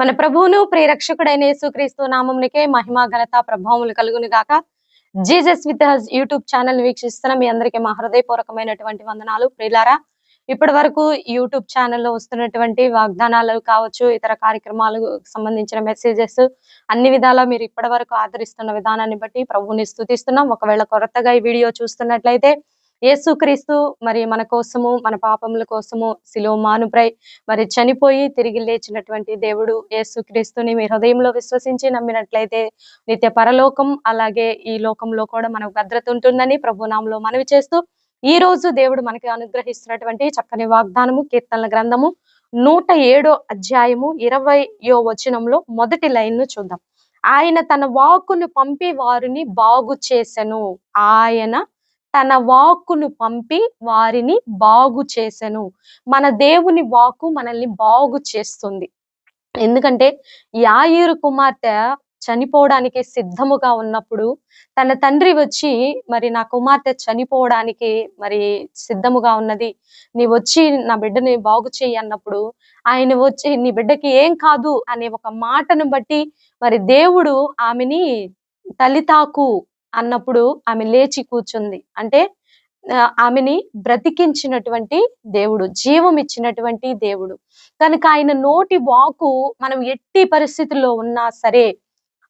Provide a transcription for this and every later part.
మన ప్రభువును ప్రేరక్షకుడైన యేసుక్రీస్తు నామంనికే మహిమ ఘనత ప్రభావములు కలుగును గాక. Jesus with us YouTube channel వీక్షిస్తున్న మీ అందరికీ మా హృదయపూర్వకమైనటువంటి వందనాలు. ప్రియులారా ఇప్పటి వరకు యూట్యూబ్ ఛానల్లో వస్తున్నటువంటి వాగ్దానాలు కావచ్చు ఇతర కార్యక్రమాలకు సంబంధించిన మెసేజెస్ అన్ని విధాలా మీరు ఇప్పటి వరకు ఆదరిస్తున్న విధానాన్ని బట్టి ప్రభువుని స్థుతిస్తున్నాం ఒకవేళ కొరతగా ఈ వీడియో చూస్తున్నట్లయితే యేసుక్రీస్తు మరి మన కోసము మన పాపముల కోసము శిలో మానుప్రై మరి చనిపోయి తిరిగి లేచినటువంటి దేవుడు యేసుక్రీస్తుని మీ హృదయంలో విశ్వసించి నమ్మినట్లయితే నిత్య పరలోకం అలాగే ఈ లోకంలో కూడా మనకు భద్రత ఉంటుందని ప్రభునామంలో మనవి చేస్తూ ఈ రోజు దేవుడు మనకి అనుగ్రహిస్తున్నటువంటి చక్కని వాగ్దానము కీర్తనల గ్రంథము నూట ఏడో అధ్యాయము ఇరవయో వచనంలో మొదటి లైన్ను చూద్దాం. ఆయన తన వాకును పంపి వారిని బాగు చేసెను. ఆయన తన వాక్కును పంపి వారిని బాగు చేసెను. మన దేవుని వాక్కు మనల్ని బాగు చేస్తుంది. ఎందుకంటే యాయిరు కుమార్తె చనిపోవడానికి సిద్ధముగా ఉన్నప్పుడు తన తండ్రి వచ్చి మరి నా కుమార్తె చనిపోవడానికి మరి సిద్ధముగా ఉన్నది. నీ వచ్చి నా బిడ్డని బాగు చేయి అన్నప్పుడు ఆయన వచ్చి నీ బిడ్డకి ఏం కాదు అనే ఒక మాటను బట్టి మరి దేవుడు ఆమెని తలితాకు అన్నప్పుడు ఆమె లేచి కూర్చుంది. అంటే ఆమెని బ్రతికించినటువంటి దేవుడు జీవం ఇచ్చినటువంటి దేవుడు. కనుక ఆయన నోటి వాకు మనం ఎట్టి పరిస్థితుల్లో ఉన్నా సరే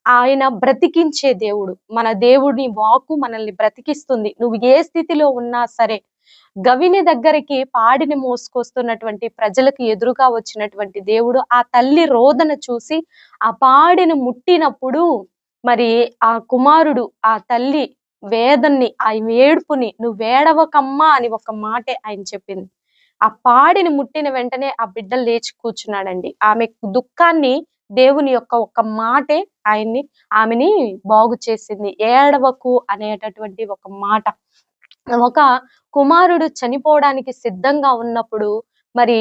ఆయన బ్రతికించే దేవుడు. మన దేవుడిని వాకు మనల్ని బ్రతికిస్తుంది. నువ్వు ఏ స్థితిలో ఉన్నా సరే గవిని దగ్గరికి పాడిని మోసుకొస్తున్నటువంటి ప్రజలకు ఎదురుగా వచ్చినటువంటి దేవుడు ఆ తల్లి రోదన చూసి ఆ పాడిని ముట్టినప్పుడు మరి ఆ కుమారుడు ఆ తల్లి వేదన్ని ఆ ఏడుపుని నువ్వేడవకమ్మా అని ఒక మాటే ఆయన చెప్పింది. ఆ పాడిని ముట్టిన వెంటనే ఆ బిడ్డ లేచి కూర్చున్నాడండి. ఆమె దుఃఖాన్ని దేవుని యొక్క ఒక మాటే ఆయన్ని ఆమెని బాగు చేసింది. ఏడవకు అనేటటువంటి ఒక మాట. ఒక కుమారుడు చనిపోవడానికి సిద్ధంగా ఉన్నప్పుడు మరి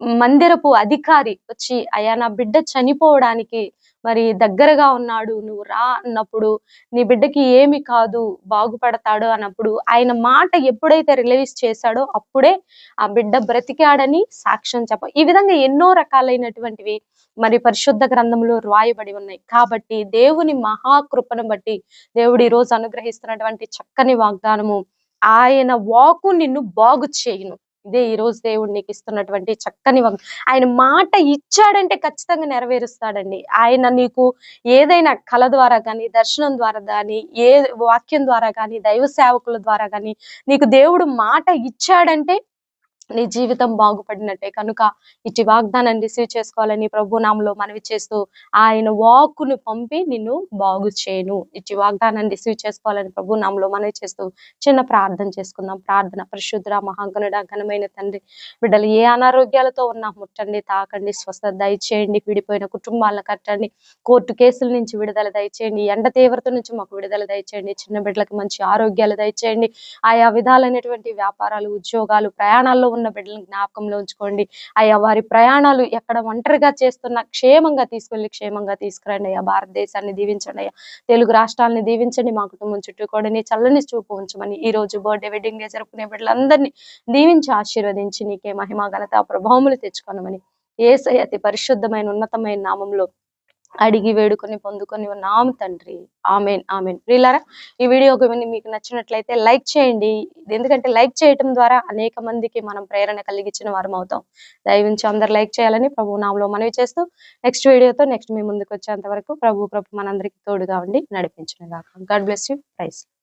మందిరపు అధికారి వచ్చి అయ్యా నా బిడ్డ చనిపోవడానికి మరి దగ్గరగా ఉన్నాడు నువ్వు రా అన్నప్పుడు నీ బిడ్డకి ఏమి కాదు బాగుపడతాడు అన్నప్పుడు ఆయన మాట ఎప్పుడైతే రిలీజ్ చేశాడో అప్పుడే ఆ బిడ్డ బ్రతికాడని సాక్ష్యం చెప్ప ఈ విధంగా ఎన్నో రకాలైనటువంటివి మరి పరిశుద్ధ గ్రంథంలో రాయబడి ఉన్నాయి. కాబట్టి దేవుని మహాకృపను బట్టి దేవుడు ఈరోజు రోజు అనుగ్రహిస్తున్నటువంటి చక్కని వాగ్దానము ఆయన వాకు నిన్ను బాగు చేయును. ఇదే ఈ రోజు దేవుడు నీకు ఇస్తున్నటువంటి చక్కని వాగ్ ఆయన మాట ఇచ్చాడంటే ఖచ్చితంగా నెరవేరుస్తాడండి. ఆయన నీకు ఏదైనా కళ ద్వారా కానీ దర్శనం ద్వారా కానీ ఏ వాక్యం ద్వారా కానీ దైవ సేవకుల ద్వారా కానీ నీకు దేవుడు మాట ఇచ్చాడంటే నీ జీవితం బాగుపడినట్టే. కనుక ఇటు వాగ్దానాన్ని రిసీవ్ చేసుకోవాలని ప్రభు నామలో మనవి చేస్తూ ఆయన వాక్కును పంపి నిన్ను బాగు చేయను. ఇటు వాగ్దానాన్ని రిసీవ్ చేసుకోవాలని ప్రభు నామలో మనవి చేస్తూ చిన్న ప్రార్థన చేసుకుందాం. ప్రార్థన పరిశుద్ర మహాగణుడ ఘనమైన తండ్రి బిడ్డలు ఏ అనారోగ్యాలతో ఉన్నా ముట్టండి తాకండి స్వస్థత దయచేయండి. విడిపోయిన కుటుంబాలను కట్టండి. కోర్టు కేసుల నుంచి విడుదల దయచేయండి. ఎండ తీవ్రత నుంచి మాకు విడుదల దయచేయండి. చిన్న బిడ్డలకు మంచి ఆరోగ్యాలు దయచేయండి. ఆయా విధాలైనటువంటి వ్యాపారాలు ఉద్యోగాలు ప్రయాణాల్లో ఉన్న బిడ్డలను జ్ఞాపకంలో ఉంచుకోండి. అయ్యా వారి ప్రయాణాలు ఎక్కడ ఒంటరిగా చేస్తున్న క్షేమంగా తీసుకెళ్ళి క్షేమంగా తీసుకురండి అయ్యా. భారతదేశాన్ని దీవించండి అయ్యా. తెలుగు రాష్ట్రాలని దీవించండి. మా కుటుంబం చుట్టూ కూడా నీ చల్లని చూపు ఉంచమని ఈ రోజు బర్త్డే వెడ్డింగ్ డే జరుపుకునే బిడ్డలందరినీ దీవించి ఆశీర్వదించి నీకే మహిమ ఘనత ప్రభావములు తెచ్చుకోనమని ఏసై అతి పరిశుద్ధమైన ఉన్నతమైన నామంలో అడిగి వేడుకొని పొందుకొని ఉన్నాము తండ్రి. ఆమెన్ ఆమెన్. ప్రియులారా ఈ వీడియో మీకు నచ్చినట్లయితే లైక్ చేయండి. ఎందుకంటే లైక్ చేయటం ద్వారా అనేక మందికి మనం ప్రేరణ కలిగించిన వారం అవుతాం. దయవించి అందరు లైక్ చేయాలని ప్రభు నామలో మనవి చేస్తూ నెక్స్ట్ వీడియోతో నెక్స్ట్ మీ ముందుకు వచ్చేంత వరకు ప్రభు ప్రభు మనందరికీ తోడుగా ఉండి నడిపించిన గాడ్ బ్లెస్ యూ. ప్రైస్